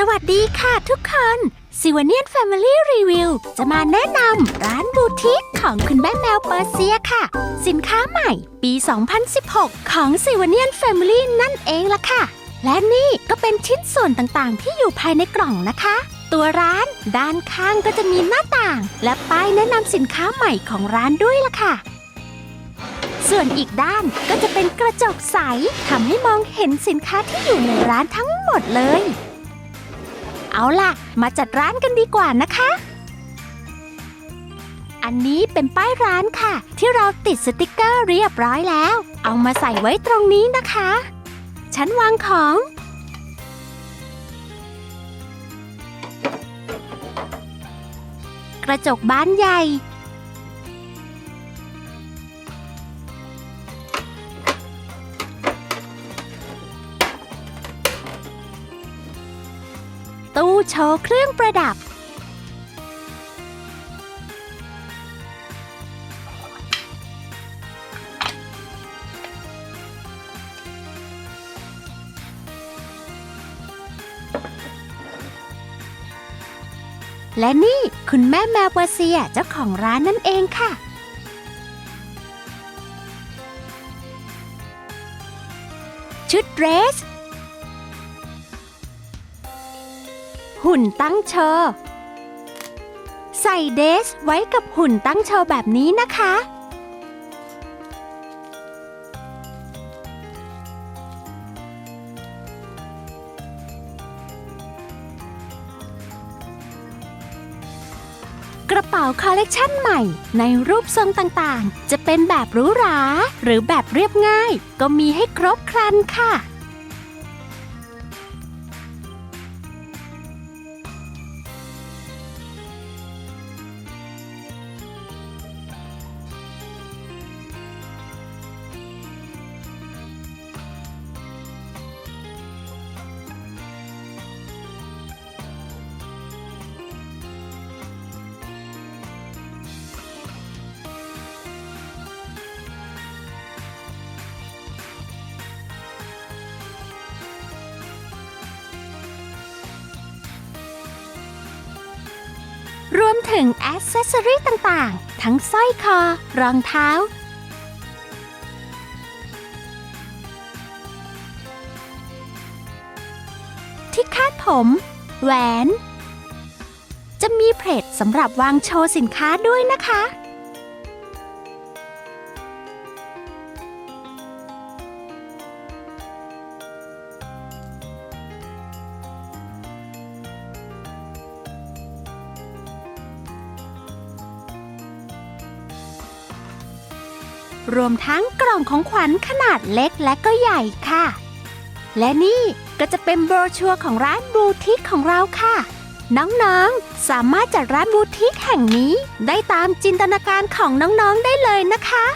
สวัสดีค่ะทุกคนซิวเนียน Family Review จะมาแนะนำร้านบูติกของคุณแม่แมวเปอร์เซียค่ะ สินค้าใหม่ปี 2016 ของซิวเนียน Family นั่นเองล่ะค่ะ และนี่ก็เป็นชิ้นส่วนต่างๆ ที่อยู่ภายในกล่องนะคะ ตัวร้านด้านข้างก็จะมีหน้าต่าง และป้ายแนะนำสินค้าใหม่ของร้านด้วยล่ะค่ะส่วนอีกด้านก็จะเป็นกระจกใสทำให้มองเห็นสินค้าที่อยู่ในร้านทั้งหมดเลย เอาล่ะ มาจัดร้านกันดีกว่านะคะ อันนี้เป็นป้ายร้านค่ะ ที่เราติดสติกเกอร์เรียบร้อยแล้ว เอามาใส่ไว้ตรงนี้นะคะ ชั้นวางของ กระจกบานใหญ่ ตู้โชว์เครื่องประดับ และนี่คุณแม่แมวเปอร์เซียเจ้าของร้านนั่นเองค่ะ ชุดเดรส หุ่นตั้งโชว์ใส่เดสไว้กับหุ่นตั้งโชว์แบบนี้นะคะ กระเป๋าคอลเลกชันใหม่ ในรูปทรงต่างๆ จะเป็นแบบหรูหรา หรือแบบเรียบง่าย ก็มีให้ครบครันค่ะ ถึงแอสเซสซอรีต่างๆ ทั้งสร้อยคอ รองเท้า ที่คาดผม แหวน จะมีเพลทสำหรับวางโชว์สินค้าด้วยนะคะ รวมทั้งกล่องของขวัญขนาดเล็กและก็ใหญ่ค่ะ และนี่ก็จะเป็นโบรชัวร์ของร้านบูทิกของเราค่ะ น้องๆ สามารถจัดร้านบูทิกแห่งนี้ ได้ตามจินตนาการของน้องๆได้เลยนะคะ